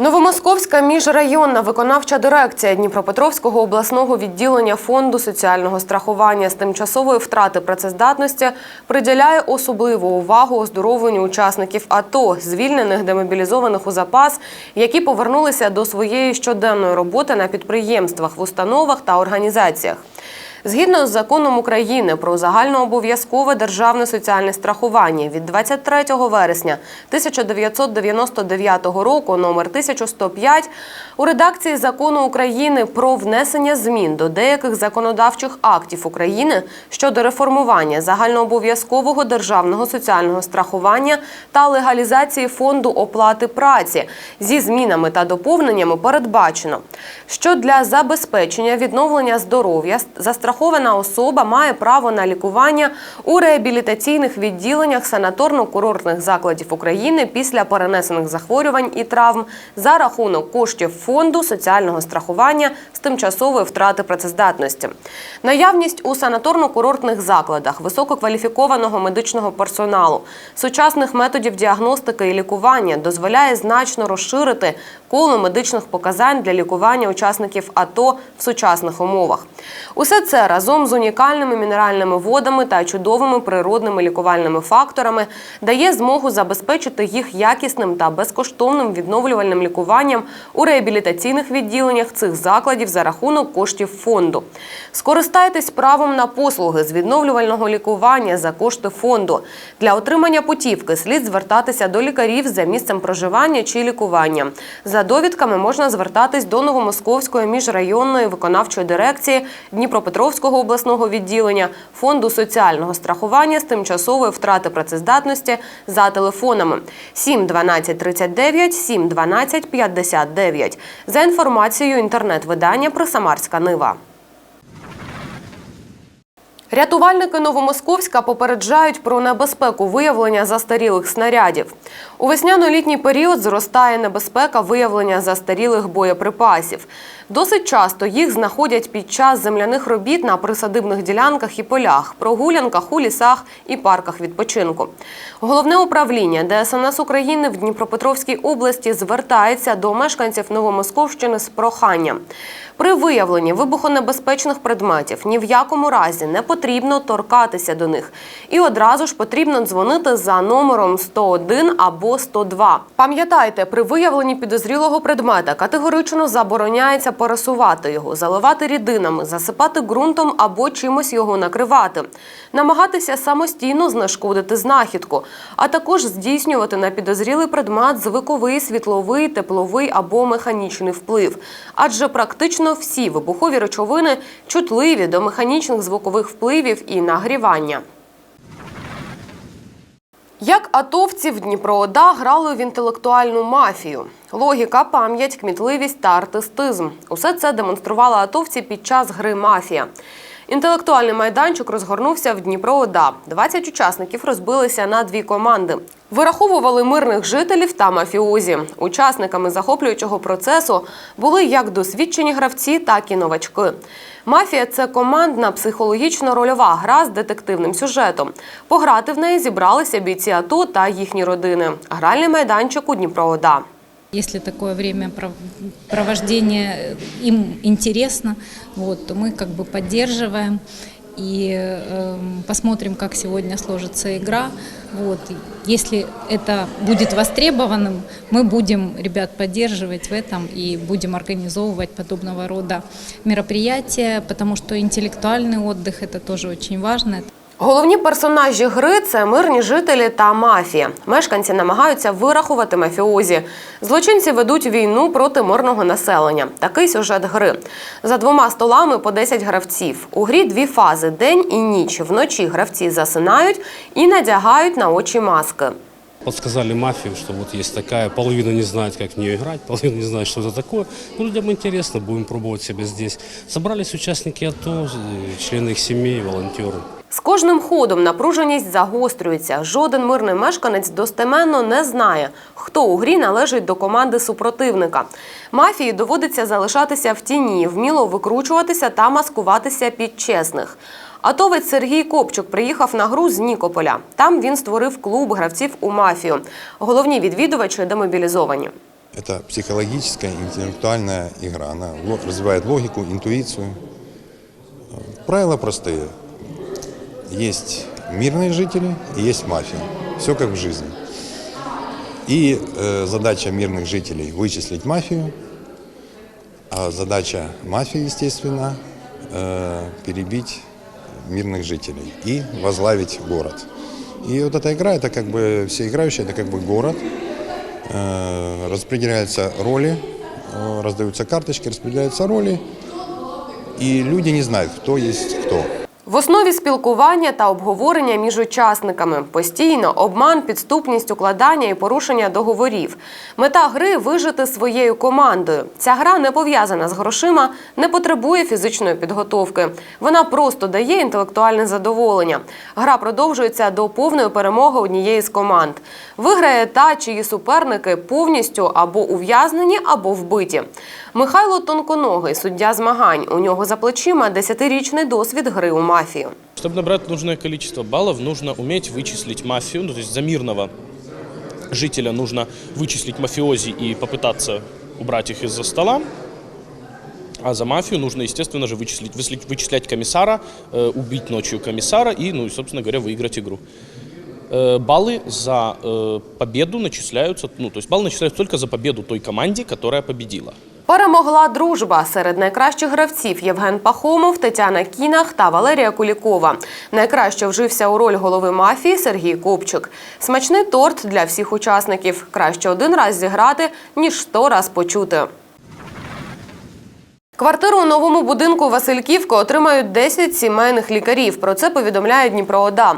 Новомосковська міжрайонна виконавча дирекція Дніпропетровського обласного відділення фонду соціального страхування з тимчасової втрати працездатності приділяє особливу увагу оздоровленню учасників АТО, звільнених демобілізованих у запас, які повернулися до своєї щоденної роботи на підприємствах, в установах та організаціях. Згідно з законом України про загальнообов'язкове державне соціальне страхування від 23 вересня 1999 року номер 1105 у редакції закону України про внесення змін до деяких законодавчих актів України щодо реформування загальнообов'язкового державного соціального страхування та легалізації фонду оплати праці зі змінами та доповненнями передбачено, що для забезпечення відновлення здоров'я застрахована особа має право на лікування у реабілітаційних відділеннях санаторно-курортних закладів України після перенесених захворювань і травм за рахунок коштів фонду соціального страхування з тимчасової втрати працездатності. Наявність у санаторно-курортних закладах висококваліфікованого медичного персоналу, сучасних методів діагностики і лікування дозволяє значно розширити коло медичних показань для лікування учасників АТО в сучасних умовах. Усе це разом з унікальними мінеральними водами та чудовими природними лікувальними факторами дає змогу забезпечити їх якісним та безкоштовним відновлювальним лікуванням у реабілітаційних відділеннях цих закладів за рахунок коштів фонду. Скористайтесь правом на послуги з відновлювального лікування за кошти фонду. Для отримання путівки слід звертатися до лікарів за місцем проживання чи лікування. За довідками можна звертатись до Новомосковської міжрайонної виконавчої дирекції Дніпропетровського обласного відділення фонду соціального страхування з тимчасової втрати працездатності за телефонами 7 12 39 7 12 59 за інформацією інтернет-видання Присамарська Нива. Рятувальники Новомосковська попереджають про небезпеку виявлення застарілих снарядів. У весняно-літній період зростає небезпека виявлення застарілих боєприпасів. Досить часто їх знаходять під час земляних робіт на присадибних ділянках і полях, прогулянках у лісах і парках відпочинку. Головне управління ДСНС України в Дніпропетровській області звертається до мешканців Новомосковщини з проханням. При виявленні вибухонебезпечних предметів ні в якому разі не потрібно торкатися до них. І одразу ж потрібно дзвонити за номером 101 або 102. Пам'ятайте, при виявленні підозрілого предмета категорично забороняється пересувати його, заливати рідинами, засипати ґрунтом або чимось його накривати, намагатися самостійно знешкодити знахідку, а також здійснювати на підозрілий предмет звуковий, світловий, тепловий або механічний вплив. Адже практично всі вибухові речовини чутливі до механічних звукових впливів і нагрівання. Як атовці в Дніпроода грали в інтелектуальну мафію. Логіка, пам'ять, кмітливість та артистизм. Усе це демонстрували атовці під час гри Мафія. Інтелектуальний майданчик розгорнувся в Дніпроода. 20 учасників розбилися на дві команди. Вираховували мирних жителів та мафіозі. Учасниками захоплюючого процесу були як досвідчені гравці, так і новачки. Мафія це командна психологічно-рольова гра з детективним сюжетом. Пограти в неї зібралися бійці АТО та їхні родини. Гральний майданчик у Дніпроода. Если такое время пров- провождения им интересно, вот, то мы как бы поддерживаем и эм, посмотрим, как сегодня сложится игра. Вот. И Если это будет востребованным, мы будем ребят поддерживать в этом и будем организовывать подобного рода мероприятия, потому что интеллектуальный отдых это тоже очень важно. Головні персонажі гри це мирні жителі та мафія. Мешканці намагаються вирахувати мафіозі. Злочинці ведуть війну проти мирного населення. Такий сюжет гри. За двома столами по 10 гравців. У грі дві фази день і ніч. Вночі гравці засинають і надягають на очі маски. Подсказали мафию, что вот есть такая, половина не знает, как в нее играть, половина не знает, что это такое. Ну, людям интересно, будем пробовать себя здесь. Собрались участники АТО, э, члены их семей, волонтеры. З кожним ходом напруженість загострюється. Жоден мирний мешканець достеменно не знає, хто у грі належить до команди супротивника. Мафії доводиться залишатися в тіні, вміло викручуватися та маскуватися під чесних. Атовець Сергій Копчук приїхав на гру з Нікополя. Там він створив клуб гравців у мафію. Головні відвідувачі демобілізовані. Это психологическая, интеллектуальная игра. Она ло- развивает логику, интуицию. Э, Правила простые. Есть мирные жители и есть мафия. Все как в жизни. И э, задача мирных жителей вычислить мафию, а задача мафии, естественно, э, перебить мирных жителей и возглавить город. И вот эта игра, это как бы все играющие, это как бы город. Э, распределяются роли, э, раздаются карточки, распределяются роли, и люди не знают, кто есть кто. В основі спілкування та обговорення між учасниками постійно обман, підступність, укладання і порушення договорів. Мета гри вижити своєю командою. Ця гра не пов'язана з грошима, не потребує фізичної підготовки. Вона просто дає інтелектуальне задоволення. Гра продовжується до повної перемоги однієї з команд. Виграє та, чиї суперники повністю або ув'язнені, або вбиті. Михайло Тонконогий, суддя змагань. У нього за плечима 10-річний досвід гри у мафію. Чтобы набрать нужное количество баллов, нужно уметь вычислить мафию, ну, то есть за мирного жителя нужно вычислить мафиози и попытаться убрать их из-за стола. А за мафию нужно, естественно же, вычислить, выслить- вычислять комиссара, э, убить ночью комиссара и, ну, и, собственно говоря, выиграть игру. Э, баллы за э, победу начисляются, ну, то есть баллы начисляются только за победу той команде, которая победила. Перемогла дружба серед найкращих гравців Євген Пахомов, Тетяна Кінах та Валерія Кулікова. Найкраще вжився у роль голови мафії Сергій Копчик. Смачний торт для всіх учасників. Краще один раз зіграти, ніж сто раз почути. Квартиру у новому будинку Васильківка отримають 10 сімейних лікарів. Про це повідомляє Дніпроода.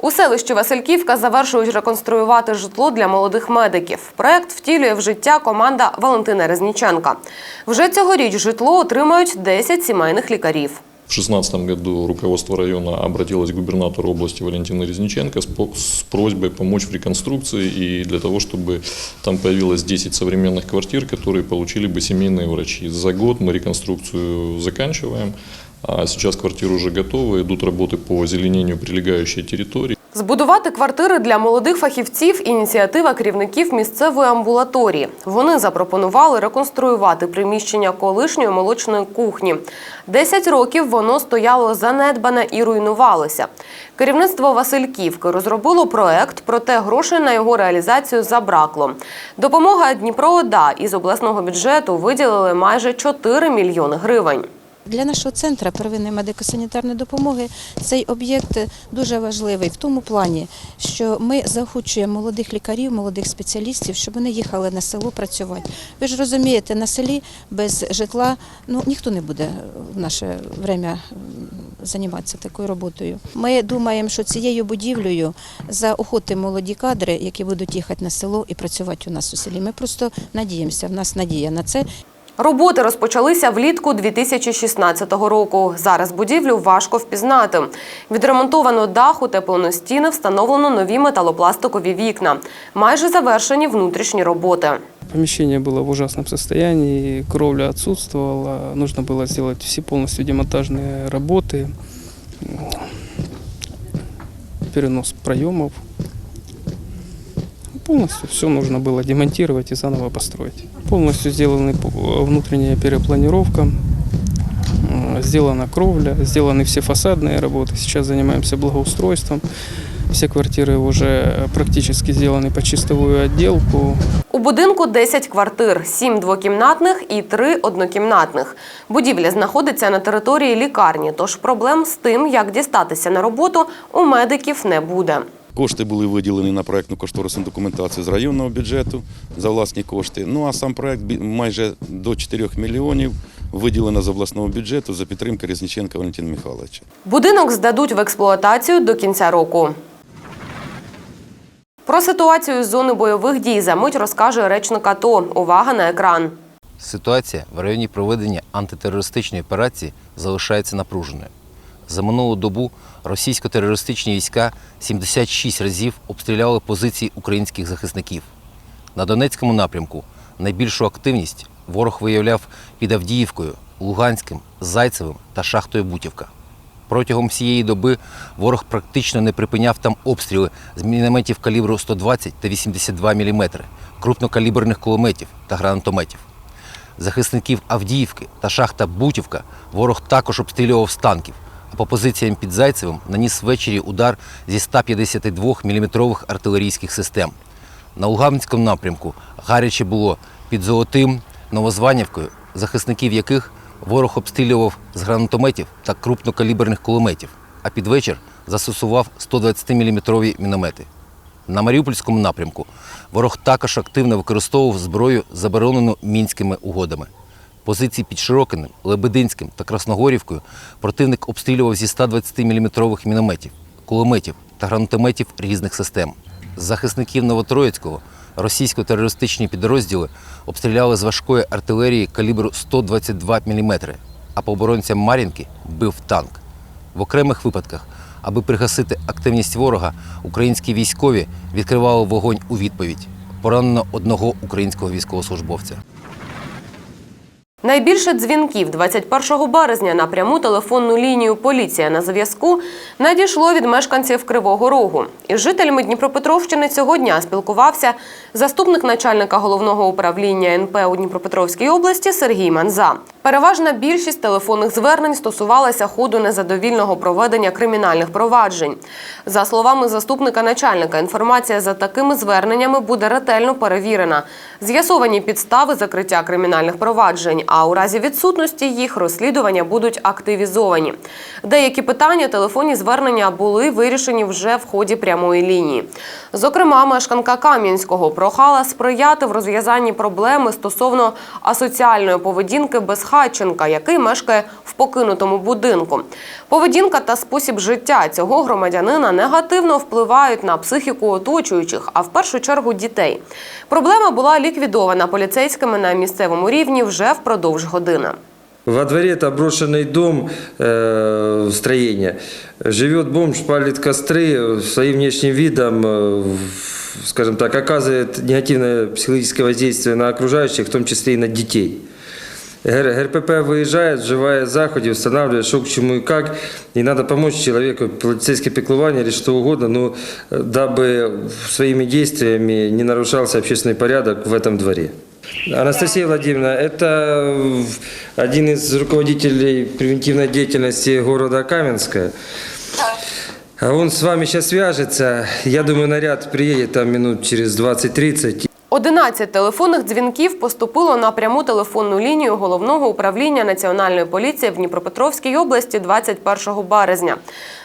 У селищі Васильківка завершують реконструювати житло для молодих медиків. Проект втілює в життя команда Валентина Резніченка. Вже цьогоріч житло отримають 10 сімейних лікарів. В 2016 году руководство района обратилось к губернатору области Валентину Резниченко с, по- с просьбой помочь в реконструкции и для того, чтобы там появилось 10 современных квартир, которые получили бы семейные врачи. За год мы реконструкцию заканчиваем, а сейчас квартиры уже готовы, идут работы по озеленению прилегающей территории. Збудувати квартири для молодих фахівців – ініціатива керівників місцевої амбулаторії. Вони запропонували реконструювати приміщення колишньої молочної кухні. Десять років воно стояло занедбане і руйнувалося. Керівництво Васильківки розробило проект, проте грошей на його реалізацію забракло. Допомога Дніпроода із обласного бюджету виділили майже 4 мільйони гривень. Для нашого центру первинної медико-санітарної допомоги цей об'єкт дуже важливий в тому плані, що ми заохочуємо молодих лікарів, молодих спеціалістів, щоб вони їхали на село працювати. Ви ж розумієте, на селі без житла ну ніхто не буде в наше время займатися такою роботою. Ми думаємо, що цією будівлею заохотимо молоді кадри, які будуть їхати на село і працювати у нас у селі. Ми просто надіємося, в нас надія на це. Роботи розпочалися влітку 2016 року. Зараз будівлю важко впізнати. Відремонтовано дах, утеплено стіни, встановлено нові металопластикові вікна. Майже завершені внутрішні роботи. Помещение было в ужасном состоянии, кровля отсутствовала, нужно было сделать все полностью демонтажные работы, перенос проемов. Полностью все нужно было демонтировать и заново построить. Полностью сделана внутренняя перепланировка, э, сделана кровля, сделаны все фасадные работы. Сейчас занимаемся благоустройством. Все квартиры уже практически сделаны по чистовую отделку. У будинку 10 квартир, 7 двокімнатних і 3 однокімнатних. Будівля знаходиться на території лікарні, тож проблем з тим, як дістатися на роботу, у медиків не буде. Кошти були виділені на проектну кошторисну документацію з районного бюджету за власні кошти. Ну а сам проект майже до 4 мільйонів виділено з обласного бюджету за підтримки Резніченка Валентина Михайловича. Будинок здадуть в експлуатацію до кінця року. Про ситуацію з зони бойових дій за мить розкаже речник АТО. Увага на екран. Ситуація в районі проведення антитерористичної операції залишається напруженою. За минулу добу російсько-терористичні війська 76 разів обстріляли позиції українських захисників. На Донецькому напрямку найбільшу активність ворог виявляв під Авдіївкою, Луганським, Зайцевим та шахтою Бутівка. Протягом всієї доби ворог практично не припиняв там обстріли з мінометів калібру 120 та 82 мм, крупнокаліберних кулеметів та гранатометів. Захисників Авдіївки та шахта Бутівка ворог також обстрілював з танків, а по позиціям під Зайцевим наніс ввечері удар зі 152 мм артилерійських систем. На Луганському напрямку гаряче було під Золотим, Новозванівкою, захисників яких ворог обстрілював з гранатометів та крупнокаліберних кулеметів, а під вечір застосував 120-мм міномети. На Маріупольському напрямку ворог також активно використовував зброю, заборонену мінськими угодами. Позиції під Широкиним, Лебединським та Красногорівкою противник обстрілював зі 120-мм мінометів, кулеметів та гранатометів різних систем. З захисників Новотроїцького російсько-терористичні підрозділи обстріляли з важкої артилерії калібру 122 мм, а по оборонцям Мар'їнки бив танк. В окремих випадках, аби пригасити активність ворога, українські військові відкривали вогонь у відповідь. Поранено одного українського військовослужбовця. Найбільше дзвінків 21 березня на пряму телефонну лінію Поліція на зв'язку надійшло від мешканців Кривого Рогу. Із жителями Дніпропетровщини цього дня спілкувався заступник начальника головного управління НП у Дніпропетровській області Сергій Манза. Переважна більшість телефонних звернень стосувалася ходу незадовільного проведення кримінальних проваджень. За словами заступника начальника, інформація за такими зверненнями буде ретельно перевірена. З'ясовані підстави закриття кримінальних проваджень, а у разі відсутності їх розслідування будуть активізовані. Деякі питання телефонні звернення були вирішені вже в ході прямої лінії. Зокрема, мешканка Кам'янського прохала сприяти в розв'язанні проблеми стосовно асоціальної поведінки безхатченка, який мешкає в покинутому будинку. Поведінка та спосіб життя цього громадянина негативно впливають на психіку оточуючих, а в першу чергу дітей. Проблема була ліквідована поліцейськими на місцевому рівні вже впродовж години. Во дворе это брошенный дом, э, строение. Живет бомж, палит костры, своим внешним видом, э, в- скажем так, оказывает негативное психологическое воздействие на окружающих, в том числе и на детей. ГР- ГРПП выезжает, вживает заходи, устанавливает, что к чему и как. И надо помочь человеку, полицейское пеклование или что угодно, но э, дабы своими действиями не нарушался общественный порядок в этом дворе. Анастасия Владимировна, это один из руководителей превентивной деятельности города Каменска. А Он с вами сейчас свяжется. Я думаю, наряд приедет там минут через 20-30. 11 телефонних дзвінків поступило на пряму телефонну лінію головного управління Національної поліції в Дніпропетровській області 21 березня.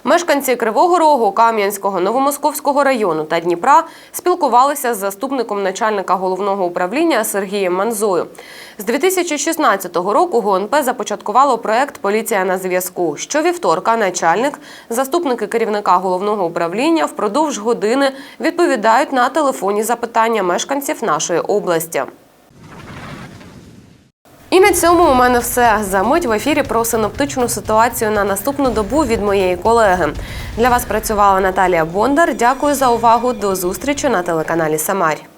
Мешканці Кривого Рогу, Кам'янського, Новомосковського району та Дніпра спілкувалися з заступником начальника головного управління Сергієм Манзою. З 2016 року ГУНП започаткувало проект Поліція на зв'язку. Щовівторка начальник, заступники керівника головного управління впродовж години відповідають на телефонні запитання мешканців нашої області. І на цьому у мене все. За мить в ефірі про синоптичну ситуацію на наступну добу від моєї колеги. Для вас працювала Наталія Бондар. Дякую за увагу. До зустрічі на телеканалі Самарь.